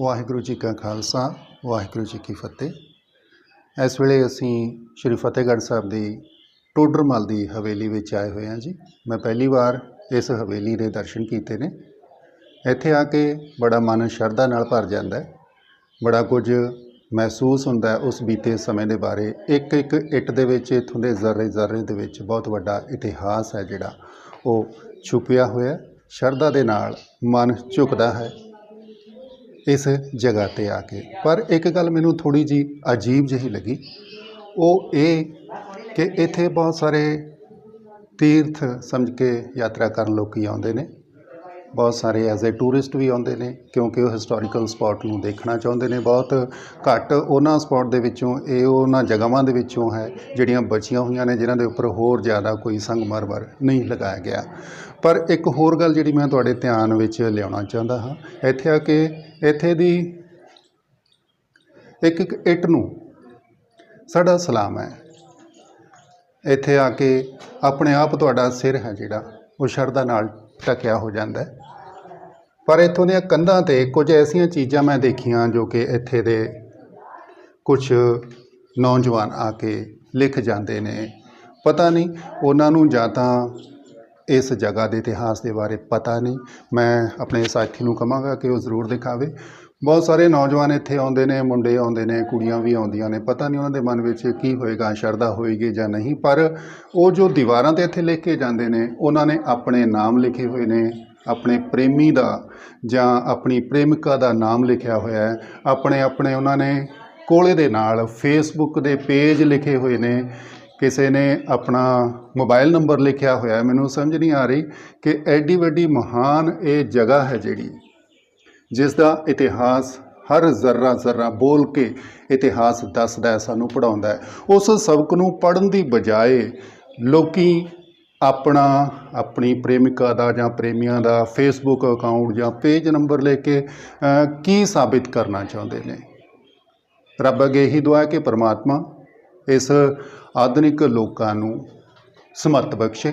ਵਾਹਿਗੁਰੂ ਜੀ ਕਾ ਖਾਲਸਾ, ਵਾਹਿਗੁਰੂ ਜੀ ਕੀ ਫਤਿਹ। ਇਸ ਵੇਲੇ ਅਸੀਂ ਸ਼੍ਰੀ ਫਤਿਹਗੜ੍ਹ ਸਾਹਿਬ ਦੀ ਟੋਡਰਮਲ ਦੀ ਹਵੇਲੀ ਵਿੱਚ ਆਏ ਹੋਏ ਹਾਂ ਜੀ। ਮੈਂ ਪਹਿਲੀ ਵਾਰ ਇਸ ਹਵੇਲੀ ਦੇ ਦਰਸ਼ਨ ਕੀਤੇ ਨੇ। ਇੱਥੇ ਆ ਕੇ ਬੜਾ ਮਨ ਸ਼ਰਧਾ ਨਾਲ ਭਰ ਜਾਂਦਾ ਹੈ। ਬੜਾ ਕੁਝ ਮਹਿਸੂਸ ਹੁੰਦਾ ਹੈ ਉਸ ਬੀਤੇ ਸਮੇਂ ਦੇ ਬਾਰੇ। ਇੱਕ ਇੱਕ ਇੱਟ ਦੇ ਵਿੱਚ, ਇੱਥੋਂ ਦੇ ਜ਼ਰਰੇ ਜ਼ਰਰੇ ਦੇ ਵਿੱਚ ਬਹੁਤ ਵੱਡਾ ਇਤਿਹਾਸ ਹੈ ਜਿਹੜਾ। ਉਹ ਛੁਪਿਆ ਹੋਇਆ ਸ਼ਰਧਾ ਦੇ ਨਾਲ ਮਨ ਝੁਕਦਾ ਹੈ। ਇਸ ਜਗ੍ਹਾ ਤੇ ਆ ਕੇ। ਪਰ ਇੱਕ ਗੱਲ ਮੈਨੂੰ ਥੋੜੀ ਜੀ ਅਜੀਬ ਜਿਹੀ ਲੱਗੀ। ਉਹ ਇਹ ਕਿ ਇੱਥੇ ਬਹੁਤ ਸਾਰੇ ਤੀਰਥ ਸਮਝ ਕੇ ਯਾਤਰਾ ਕਰਨ ਲੋਕ ਆਉਂਦੇ ਨੇ। ਬਹੁਤ ਸਾਰੇ ਐਜ਼ ਅ ਟੂਰਿਸਟ ਵੀ ਆਉਂਦੇ ਨੇ, ਕਿਉਂਕਿ ਉਹ ਹਿਸਟੋਰੀਕਲ ਸਪੌਟ ਨੂੰ ਦੇਖਣਾ ਚਾਹੁੰਦੇ ਨੇ ਬਹੁਤ ਘੱਟ। ਉਹਨਾਂ ਸਪੌਟ ਦੇ ਵਿੱਚੋਂ ਇਹ ਉਹਨਾਂ ਜਗ੍ਹਾਵਾਂ ਦੇ ਵਿੱਚੋਂ ਹੈ, ਜਿਹੜੀਆਂ ਬਚੀਆਂ ਹੋਈਆਂ ਨੇ, ਜਿਨ੍ਹਾਂ ਦੇ ਉੱਪਰ ਹੋਰ ਜ਼ਿਆਦਾ ਕੋਈ ਸੰਗਮਰਮਰ ਨਹੀਂ ਲਗਾਇਆ ਗਿਆ। ਪਰ ਇੱਕ ਹੋਰ ਗੱਲ ਜਿਹੜੀ ਮੈਂ ਤੁਹਾਡੇ ਧਿਆਨ ਵਿੱਚ ਲਿਆਉਣਾ ਚਾਹੁੰਦਾ ਹਾਂ, ਇੱਥੇ ਆ ਕੇ ਇੱਥੇ ਦੀ ਇੱਕ ਇੱਕ ਇੱਟ ਨੂੰ ਸਾਡਾ ਸਲਾਮ ਹੈ। ਇੱਥੇ ਆ ਕੇ ਆਪਣੇ ਆਪ ਤੁਹਾਡਾ ਸਿਰ ਹੈ ਜਿਹੜਾ, ਉਹ ਸ਼ਰਧਾ ਨਾਲ ਢਕਿਆ ਹੋ ਜਾਂਦਾ ਹੈ। ਪਰ ਇੱਥੋਂ ਦੀਆਂ ਕੰਧਾਂ ਤੇ ਕੁਝ ਐਸੀਆਂ ਚੀਜ਼ਾਂ ਮੈਂ ਦੇਖੀਆਂ ਜੋ ਕਿ ਇੱਥੇ ਦੇ ਕੁਝ ਨੌਜਵਾਨ ਆ ਕੇ ਲਿਖ ਜਾਂਦੇ ਨੇ। ਪਤਾ ਨਹੀਂ, ਉਹਨਾਂ ਨੂੰ ਜਾਂ ਤਾਂ ਇਸ ਜਗ੍ਹਾ ਦੇ ਇਤਿਹਾਸ ਦੇ ਬਾਰੇ ਪਤਾ ਨਹੀਂ। ਮੈਂ ਆਪਣੇ ਸਾਥੀ ਨੂੰ ਕਹਾਂਗਾ ਕਿ ਉਹ ਜ਼ਰੂਰ ਦਿਖਾਵੇ। ਬਹੁਤ ਸਾਰੇ ਨੌਜਵਾਨ ਇੱਥੇ ਆਉਂਦੇ ਨੇ, ਮੁੰਡੇ ਆਉਂਦੇ ਨੇ, ਕੁੜੀਆਂ ਵੀ ਆਉਂਦੀਆਂ ਨੇ। ਪਤਾ ਨਹੀਂ ਉਹਨਾਂ ਦੇ ਮਨ ਵਿੱਚ ਕੀ ਹੋਏਗਾ, ਸ਼ਰਧਾ ਹੋਏਗੀ ਜਾਂ ਨਹੀਂ, ਪਰ ਉਹ ਜੋ ਦੀਵਾਰਾਂ ਤੇ ਇੱਥੇ ਲਿਖ ਕੇ ਜਾਂਦੇ ਨੇ, ਉਹਨਾਂ ਨੇ ਆਪਣੇ ਨਾਮ ਲਿਖੇ ਹੋਏ ਨੇ, ਆਪਣੇ ਪ੍ਰੇਮੀ ਦਾ ਜਾਂ ਆਪਣੀ ਪ੍ਰੇਮਿਕਾ ਦਾ ਨਾਮ ਲਿਖਿਆ ਹੋਇਆ ਹੈ। ਆਪਣੇ ਆਪਣੇ ਉਹਨਾਂ ਨੇ ਕੋਲੇ ਦੇ ਨਾਲ ਫੇਸਬੁੱਕ ਦੇ ਪੇਜ ਲਿਖੇ ਹੋਏ ਨੇ। ਕਿਸੇ ਨੇ ਆਪਣਾ ਮੋਬਾਈਲ ਨੰਬਰ ਲਿਖਿਆ ਹੋਇਆ ਮੈਨੂੰ ਸਮਝ ਨਹੀਂ ਆ ਰਹੀ ਕਿ ਐਡੀ ਵੱਡੀ ਮਹਾਨ ਇਹ ਜਗ੍ਹਾ ਹੈ ਜਿਹੜੀ। ਜਿਸ ਦਾ ਇਤਿਹਾਸ ਹਰ ਜ਼ਰਰਾ ਜ਼ਰਰਾ ਬੋਲ ਕੇ ਇਤਿਹਾਸ ਦੱਸਦਾ ਹੈ, ਸਾਨੂੰ ਪੜਾਉਂਦਾ ਹੈ। ਉਸ ਸਬਕ ਨੂੰ ਪੜਨ ਦੀ ਬਜਾਏ ਲੋਕੀ ਆਪਣਾ, ਆਪਣੀ ਪ੍ਰੇਮਿਕਾ ਦਾ ਜਾਂ ਪ੍ਰੇਮੀਆਂ ਦਾ ਫੇਸਬੁੱਕ ਅਕਾਊਂਟ ਜਾਂ ਪੇਜ ਨੰਬਰ ਲੈ ਕੇ ਕੀ ਸਾਬਿਤ ਕਰਨਾ ਚਾਹੁੰਦੇ ਨੇ? ਰੱਬ ਅੱਗੇ ਇਹੀ ਦੁਆ ਹੈ ਕਿ ਪ੍ਰਮਾਤਮਾ ਇਸ ਆਧੁਨਿਕ ਲੋਕਾਂ ਨੂੰ ਸਮਰਥ ਬਖਸ਼ੇ।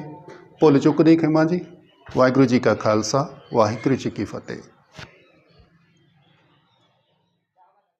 ਭੁੱਲ ਚੁੱਕ ਦੀ ਖਿਮਾ ਜੀ। ਵਾਹਿਗੁਰੂ ਜੀ ਕਾ ਖਾਲਸਾ, ਵਾਹਿਗੁਰੂ ਜੀ ਕੀ ਫਤਿਹ।